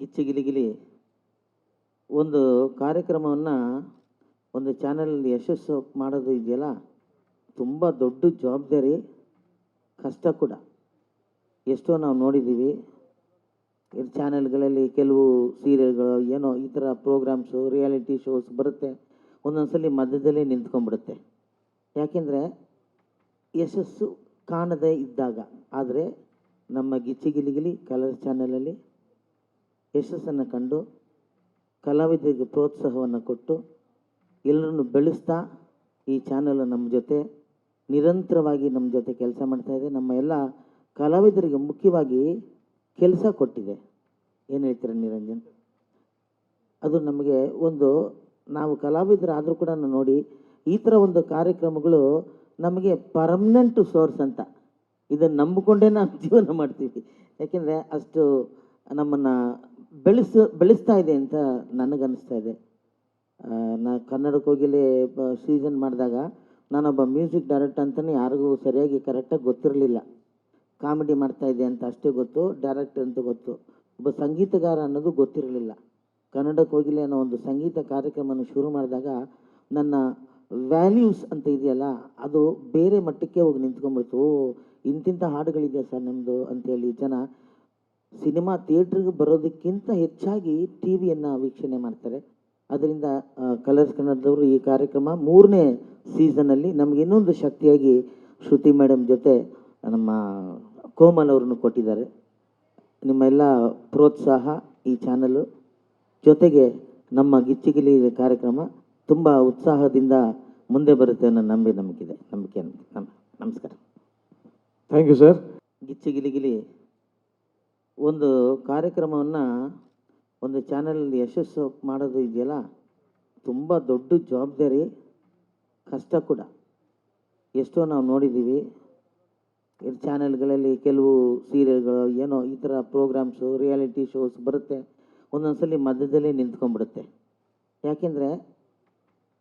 ಗಿಚ್ಚಿಗಿಲಿಗಿಲಿ ಒಂದು ಕಾರ್ಯಕ್ರಮವನ್ನು ಒಂದು ಚಾನಲಲ್ಲಿ ಯಶಸ್ಸು ಮಾಡೋದು ಇದೆಯಲ್ಲ? ತುಂಬ ದೊಡ್ಡ ಜವಾಬ್ದಾರಿ, ಕಷ್ಟ ಕೂಡ. ಎಷ್ಟೋ ನಾವು ನೋಡಿದ್ದೀವಿ. ಚಾನೆಲ್ಗಳಲ್ಲಿ ಕೆಲವು ಸೀರಿಯಲ್ಗಳು ಏನೋ ಈ ಥರ ಪ್ರೋಗ್ರಾಮ್ಸು, ರಿಯಾಲಿಟಿ ಶೋಸ್ ಬರುತ್ತೆ. ಒಂದೊಂದ್ಸಲ ಮಧ್ಯದಲ್ಲೇ ನಿಂತ್ಕೊಂಡ್ಬಿಡುತ್ತೆ. ಯಾಕೆಂದರೆ ಯಶಸ್ಸು ಕಾಣದೇ ಇದ್ದಾಗ. ಆದರೆ ನಮ್ಮ ಗಿಚ್ಚಿಗಿಲಿಗಿಲಿ ಕಲರ್ ಚಾನಲಲ್ಲಿ ಯಶಸ್ಸನ್ನು ಕಂಡು ಕಲಾವಿದರಿಗೆ ಪ್ರೋತ್ಸಾಹವನ್ನು ಕೊಟ್ಟು ಎಲ್ಲರನ್ನು ಬೆಳೆಸ್ತಾ ಈ ಚಾನಲ್ ನಮ್ಮ ಜೊತೆ ನಿರಂತರವಾಗಿ ನಮ್ಮ ಜೊತೆ ಕೆಲಸ ಮಾಡ್ತಾ ಇದೆ. ನಮ್ಮ ಎಲ್ಲ ಕಲಾವಿದರಿಗೆ ಮುಖ್ಯವಾಗಿ ಕೆಲಸ ಕೊಟ್ಟಿದೆ. ಏನು ಹೇಳ್ತೀರ ನಿರಂಜನ್? ಅದು ನಮಗೆ ಒಂದು ನಾವು ಕಲಾವಿದರಾದರೂ ಕೂಡ ನೋಡಿ ಈ ಥರ ಒಂದು ಕಾರ್ಯಕ್ರಮಗಳು ನಮಗೆ ಪರ್ಮನೆಂಟ್ ಸೋರ್ಸ್ ಅಂತ. ಇದನ್ನು ನಂಬಿಕೊಂಡೇ ನಾವು ಜೀವನ ಮಾಡ್ತೀವಿ. ಯಾಕೆಂದರೆ ಅಷ್ಟು ನಮ್ಮನ್ನು ಬೆಳೆಸ, ಬೆಳೆಸ್ತಾ ಇದೆ ಅಂತ ನನಗನ್ನಿಸ್ತಾ ಇದೆ. ನಾ ಕನ್ನಡಕ್ಕೆ ಹೋಗಿಲಿ ಸೀಸನ್ ಮಾಡಿದಾಗ ನಾನೊಬ್ಬ ಮ್ಯೂಸಿಕ್ ಡೈರೆಕ್ಟರ್ ಅಂತಲೇ ಯಾರಿಗೂ ಸರಿಯಾಗಿ ಕರೆಕ್ಟಾಗಿ ಗೊತ್ತಿರಲಿಲ್ಲ. ಕಾಮಿಡಿ ಮಾಡ್ತಾ ಇದೆ ಅಂತ ಅಷ್ಟೇ ಗೊತ್ತು ಡೈರೆಕ್ಟರ್ ಅಂತ ಗೊತ್ತು. ಒಬ್ಬ ಸಂಗೀತಗಾರ ಅನ್ನೋದು ಗೊತ್ತಿರಲಿಲ್ಲ. ಕನ್ನಡಕ್ಕೆ ಹೋಗಿಲ್ಲ ಅನ್ನೋ ಒಂದು ಸಂಗೀತ ಕಾರ್ಯಕ್ರಮವನ್ನು ಶುರು ಮಾಡಿದಾಗ ನನ್ನ ವ್ಯಾಲ್ಯೂಸ್ ಅಂತ ಇದೆಯಲ್ಲ, ಅದು ಬೇರೆ ಮಟ್ಟಕ್ಕೆ ಹೋಗಿ ನಿಂತ್ಕೊಂಡ್ಬಿಡ್ತು ಓ ಇಂತಿಂಥ ಹಾಡುಗಳಿದೆಯಾ ಸರ್ ನಿಮ್ಮದು ಅಂತೇಳಿ ಜನ ಸಿನಿಮಾ ಥಿಯೇಟ್ರಿಗೆ ಬರೋದಕ್ಕಿಂತ ಹೆಚ್ಚಾಗಿ ಟಿ ವಿಯನ್ನು ವೀಕ್ಷಣೆ ಮಾಡ್ತಾರೆ. ಅದರಿಂದ ಕಲರ್ಸ್ ಕನ್ನಡದವರು ಈ ಕಾರ್ಯಕ್ರಮ ಮೂರನೇ ಸೀಸನಲ್ಲಿ ನಮ್ಗೆ ಇನ್ನೊಂದು ಶಕ್ತಿಯಾಗಿ ಶ್ರುತಿ ಮೇಡಮ್ ಜೊತೆ ನಮ್ಮ ಕೋಮಲ್ ಅವ್ರನ್ನು ಕೊಟ್ಟಿದ್ದಾರೆ. ನಿಮ್ಮೆಲ್ಲ ಪ್ರೋತ್ಸಾಹ ಈ ಚಾನಲು ಜೊತೆಗೆ ನಮ್ಮ ಗಿಚ್ಚಿಗಿಲಿ ಕಾರ್ಯಕ್ರಮ ತುಂಬ ಉತ್ಸಾಹದಿಂದ ಮುಂದೆ ಬರುತ್ತೆ ಅನ್ನೋ ನಂಬಿ ನಮಗಿದೆ. ನಂಬಿಕೆ ನಮ್ ನಮಸ್ಕಾರ. ಥ್ಯಾಂಕ್ ಯು ಸರ್ ಗಿಚ್ಚಿಗಿಲಿಗಿಲಿ ಒಂದು ಕಾರ್ಯಕ್ರಮವನ್ನು ಒಂದು ಚಾನೆಲ್ ಯಶಸ್ಸು ಮಾಡೋದು ಇದೆಯಲ್ಲ, ತುಂಬ ದೊಡ್ಡ ಜವಾಬ್ದಾರಿ, ಕಷ್ಟ ಕೂಡ. ಎಷ್ಟೋ ನಾವು ನೋಡಿದ್ದೀವಿ. ಚಾನೆಲ್ಗಳಲ್ಲಿ ಕೆಲವು ಸೀರಿಯಲ್ಗಳು, ಏನೋ ಈ ಥರ ಪ್ರೋಗ್ರಾಮ್ಸು, ರಿಯಾಲಿಟಿ ಶೋಸ್ ಬರುತ್ತೆ. ಒಂದೊಂದ್ಸಲಿ ಮಧ್ಯದಲ್ಲೇ ನಿಂತ್ಕೊಂಡ್ಬಿಡುತ್ತೆ. ಯಾಕೆಂದರೆ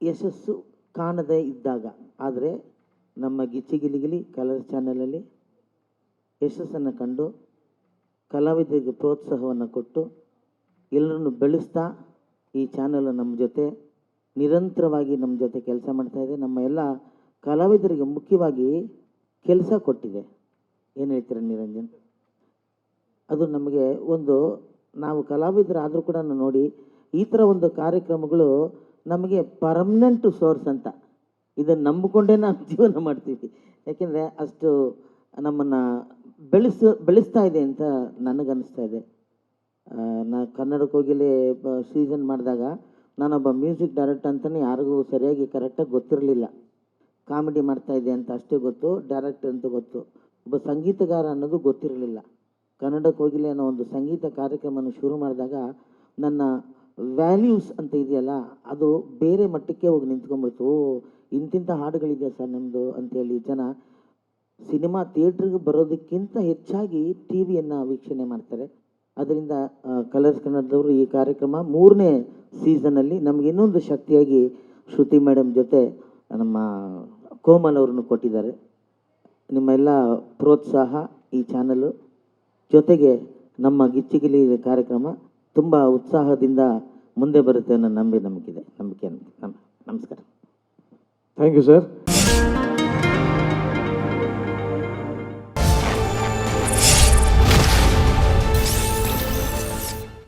ಯಶಸ್ಸು ಕಾಣದೇ ಇದ್ದಾಗ, ಆದರೆ ನಮ್ಮ ಗಿಚ್ಚಿಗಿಲಿಗಿಲಿ ಕಲರ್ ಚಾನಲಲ್ಲಿ ಯಶಸ್ಸನ್ನು ಕಂಡು ಕಲಾವಿದರಿಗೆ ಪ್ರೋತ್ಸಾಹವನ್ನು ಕೊಟ್ಟು ಎಲ್ಲರನ್ನು ಬೆಳೆಸ್ತಾ ಈ ಚಾನಲ್ ನಮ್ಮ ಜೊತೆ ನಿರಂತರವಾಗಿ ನಮ್ಮ ಜೊತೆ ಕೆಲಸ ಮಾಡ್ತಾ ಇದೆ. ನಮ್ಮ ಎಲ್ಲ ಕಲಾವಿದರಿಗೆ ಮುಖ್ಯವಾಗಿ ಕೆಲಸ ಕೊಟ್ಟಿದೆ. ಏನು ಹೇಳ್ತೀರ ನಿರಂಜನ್? ಅದು ನಮಗೆ ಒಂದು ನಾವು ಕಲಾವಿದರಾದರೂ ಕೂಡ ನೋಡಿ ಈ ಥರ ಒಂದು ಕಾರ್ಯಕ್ರಮಗಳು ನಮಗೆ ಪರ್ಮನೆಂಟ್ ಸೋರ್ಸ್ ಅಂತ. ಇದನ್ನು ನಂಬಿಕೊಂಡೇ ನಾವು ಜೀವನ ಮಾಡ್ತೀವಿ. ಯಾಕೆಂದರೆ ಅಷ್ಟು ನಮ್ಮನ್ನು ಬೆಳೆಸ, ಬೆಳೆಸ್ತಾ ಇದೆ ಅಂತ ನನಗನ್ನಿಸ್ತಾ ಇದೆ. ನಾ ಕನ್ನಡಕ್ಕೆ ಹೋಗಿಲಿ ಸೀಸನ್ ಮಾಡಿದಾಗ ನಾನೊಬ್ಬ ಮ್ಯೂಸಿಕ್ ಡೈರೆಕ್ಟರ್ ಅಂತಲೇ ಯಾರಿಗೂ ಸರಿಯಾಗಿ ಕರೆಕ್ಟಾಗಿ ಗೊತ್ತಿರಲಿಲ್ಲ. ಕಾಮಿಡಿ ಮಾಡ್ತಾ ಇದೆ ಅಂತ ಅಷ್ಟೇ ಗೊತ್ತು ಡೈರೆಕ್ಟರ್ ಅಂತ ಗೊತ್ತು. ಒಬ್ಬ ಸಂಗೀತಗಾರ ಅನ್ನೋದು ಗೊತ್ತಿರಲಿಲ್ಲ. ಕನ್ನಡಕ್ಕೆ ಹೋಗಿಲ್ಲ ಅನ್ನೋ ಒಂದು ಸಂಗೀತ ಕಾರ್ಯಕ್ರಮವನ್ನು ಶುರು ಮಾಡಿದಾಗ ನನ್ನ ವ್ಯಾಲ್ಯೂಸ್ ಅಂತ ಇದೆಯಲ್ಲ, ಅದು ಬೇರೆ ಮಟ್ಟಕ್ಕೆ ಹೋಗಿ ನಿಂತ್ಕೊಂಡ್ಬಿಡ್ತು. ಇಂತಿಂಥ ಹಾಡುಗಳಿದೆಯಾ ಸರ್ ನಮ್ಮದು ಅಂತೇಳಿ ಜನ ಸಿನಿಮಾ ಥಿಯೇಟ್ರಿಗೆ ಬರೋದಕ್ಕಿಂತ ಹೆಚ್ಚಾಗಿ ಟಿ ವಿಯನ್ನು ವೀಕ್ಷಣೆ ಮಾಡ್ತಾರೆ. ಅದರಿಂದ ಕಲರ್ಸ್ ಕನ್ನಡದವರು ಈ ಕಾರ್ಯಕ್ರಮ ಮೂರನೇ ಸೀಸನಲ್ಲಿ ನಮ್ಗೆ ಇನ್ನೊಂದು ಶಕ್ತಿಯಾಗಿ ಶ್ರುತಿ ಮೇಡಮ್ ಜೊತೆ ನಮ್ಮ ಕೋಮಲ್ ಅವ್ರನ್ನು ಕೊಟ್ಟಿದ್ದಾರೆ. ನಿಮ್ಮೆಲ್ಲ ಪ್ರೋತ್ಸಾಹ ಈ ಚಾನಲು ಜೊತೆಗೆ ನಮ್ಮ ಗಿಚ್ಚಿಗಿಲಿ ಕಾರ್ಯಕ್ರಮ ತುಂಬ ಉತ್ಸಾಹದಿಂದ ಮುಂದೆ ಬರುತ್ತೆ ಅನ್ನೋ ನಂಬಿ ನಮಗಿದೆ. ನಂಬಿಕೆ ನಮ್, ನಮಸ್ಕಾರ. Thank you sir